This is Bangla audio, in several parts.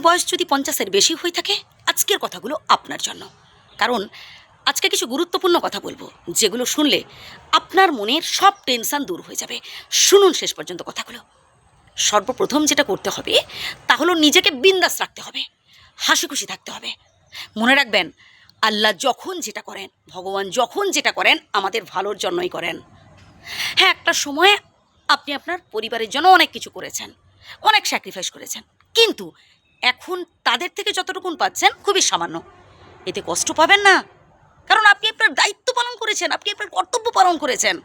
বয়স যদি পঞ্চাশের বেশি হয়ে থাকে, আজকের কথাগুলো আপনার জন্য। কারণ, আজকে কিছু গুরুত্বপূর্ণ কথা বলব, যেগুলো শুনলে আপনার মনের সব টেনশন দূর হয়ে যাবে। শুনুন শেষ পর্যন্ত কথাগুলো। সর্বপ্রথম যেটা করতে হবে, তা হলো নিজেকে বিন্দাস রাখতে হবে। হাসি খুশি থাকতে হবে। মনে রাখবেন, আল্লাহ যখন যেটা করেন, ভগবান যখন যেটা করেন, আমাদের ভালোর জন্যই করেন। হ্যাঁ একটা সময়ে আপনি আপনার পরিবারের জন্য অনেক কিছু করেছেন, অনেক স্যাক্রিফাইস করেছেন। কিন্তু এখন তাদের থেকে যতটুকুন পাচ্ছেন, খুবই সামান্য। এতে কষ্ট পাবেন না। কারণ আপনি আপনার দায়িত্ব পালন করেছেন, আপনি আপনার কর্তব্য পালন করেছেন।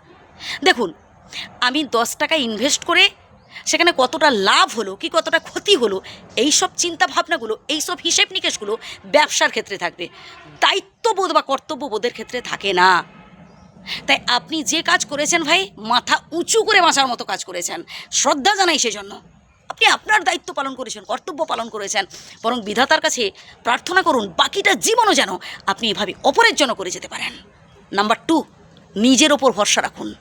দেখুন, আমি দশ টাকা ইনভেস্ট করে সেখানে কতটা লাভ হলো, কি কতটা ক্ষতি হলো এই সব চিন্তা ভাবনাগুলো এই সব হিসেব নিকেশগুলো ব্যবসার ক্ষেত্রে থাকবে। দায়িত্ববোধ বা কর্তব্যবোধের ক্ষেত্রে থাকে না। তাই আপনি যে কাজ করেছেন ভাই, মাথা উঁচু করে বাঁচার মতো কাজ করেছেন। শ্রদ্ধা জানাই সেজন্য। আপনি আপনার দায়িত্ব পালন করেছেন, কর্তব্য পালন করেছেন। বরং বিধাতার কাছে প্রার্থনা করুন, বাকিটা জীবনও যেন আপনি এভাবে অপরের জন্য করে যেতে পারেন। নাম্বার টু, নিজের ওপর ভরসা রাখুন।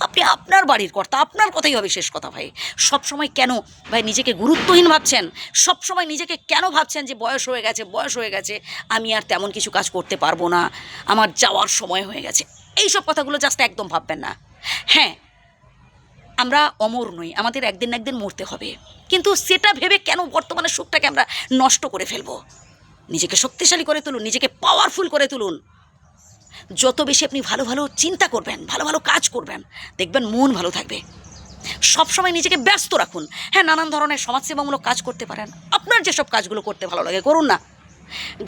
আপনি আপনার বাড়ির কর্তা, আপনার কথাই হবে শেষ কথা ভাই। সব সময় কেন ভাই নিজেকে গুরুত্বহীন ভাবছেন? সব সময় নিজেকে কেন ভাবছেন যে বয়স হয়ে গেছে, বয়স হয়ে গেছে, আমি আর তেমন কিছু কাজ করতে পারব না, আমার যাওয়ার সময় হয়ে গেছে। এই সব কথাগুলো জাস্ট একদম ভাববেন না। হ্যাঁ আমরা অমর নই, আমাদের একদিন একদিন মরতে হবে। কিন্তু সেটা ভেবে কেন বর্তমানে সুখটাকে আমরা নষ্ট করে ফেলব? নিজেকে শক্তিশালী করে তুলুন, নিজেকে পাওয়ারফুল করে তুলুন। যত বেশি আপনি ভালো ভালো চিন্তা করবেন, ভালো ভালো কাজ করবেন, দেখবেন মন ভালো থাকবে। সবসময় নিজেকে ব্যস্ত রাখুন। হ্যাঁ নানান ধরনের সমাজসেবামূলক কাজ করতে পারেন। আপনার যেসব কাজগুলো করতে ভালো লাগে, করুন না।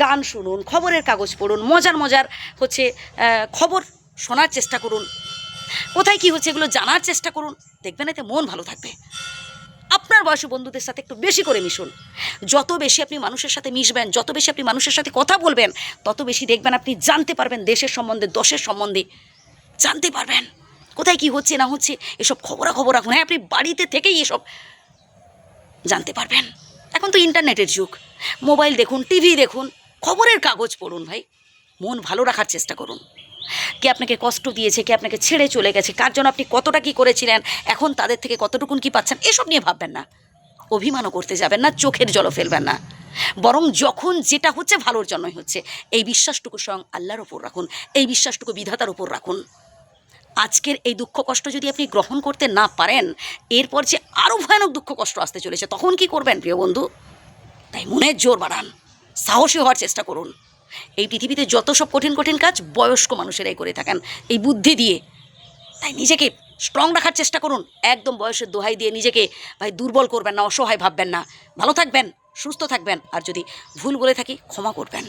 গান শুনুন, খবরের কাগজ পড়ুন, মজার মজার হচ্ছে খবর শোনার চেষ্টা করুন। কোথায় কি হচ্ছে এগুলো জানার চেষ্টা করুন। দেখবেন এতে মন ভালো থাকবে। আপনার বয়সী বন্ধুদের সাথে একটু বেশি করে মিশুন। যত বেশি আপনি মানুষের সাথে মিশবেন, যত বেশি আপনি মানুষের সাথে কথা বলবেন, তত বেশি দেখবেন আপনি জানতে পারবেন দেশের সম্বন্ধে, দশের সম্বন্ধে। জানতে পারবেন কোথায় কি হচ্ছে, না হচ্ছে, এসব খবরাখবর রাখুন হ্যাঁ আপনি বাড়িতে থেকেই এসব জানতে পারবেন। এখন তো ইন্টারনেটের যুগ। মোবাইল দেখুন, টিভি দেখুন, খবরের কাগজ পড়ুন ভাই। মন ভালো রাখার চেষ্টা করুন। কে আপনাকে কষ্ট দিয়েছে, কে আপনাকে ছেড়ে চলে গেছে, কার জন্য আপনি কতটা কি করেছিলেন, এখন তাদের থেকে কতটুকুন কি পাচ্ছেন, এসব নিয়ে ভাববেন না। অভিমানও করতে যাবেন না, চোখের জলও ফেলবেন না। বরং যখন যেটা হচ্ছে ভালোর জন্যই হচ্ছে। এই বিশ্বাসটুকু স্বয়ং আল্লাহর ওপর রাখুন, এই বিশ্বাসটুকু বিধাতার উপর রাখুন। আজকের এই দুঃখ কষ্ট যদি আপনি গ্রহণ করতে না পারেন, এরপর যে আরও ভয়ানক দুঃখ কষ্ট আসতে চলেছে, তখন কি করবেন প্রিয় বন্ধু? তাই মনের জোর বাড়ান, সাহসী হওয়ার চেষ্টা করুন। এই পৃথিবীতে যত সব কঠিন কঠিন কাজ বয়স্ক মানুষেরাই করে থাকেন। এই বুদ্ধি দিয়ে। তাই নিজেকে স্ট্রং রাখার চেষ্টা করুন। একদম বয়সের দোহাই দিয়ে নিজেকে ভাই দুর্বল করবেন না, অসহায় ভাববেন না। ভালো থাকবেন, সুস্থ থাকবেন। আর যদি ভুল বলে থাকি, ক্ষমা করবেন।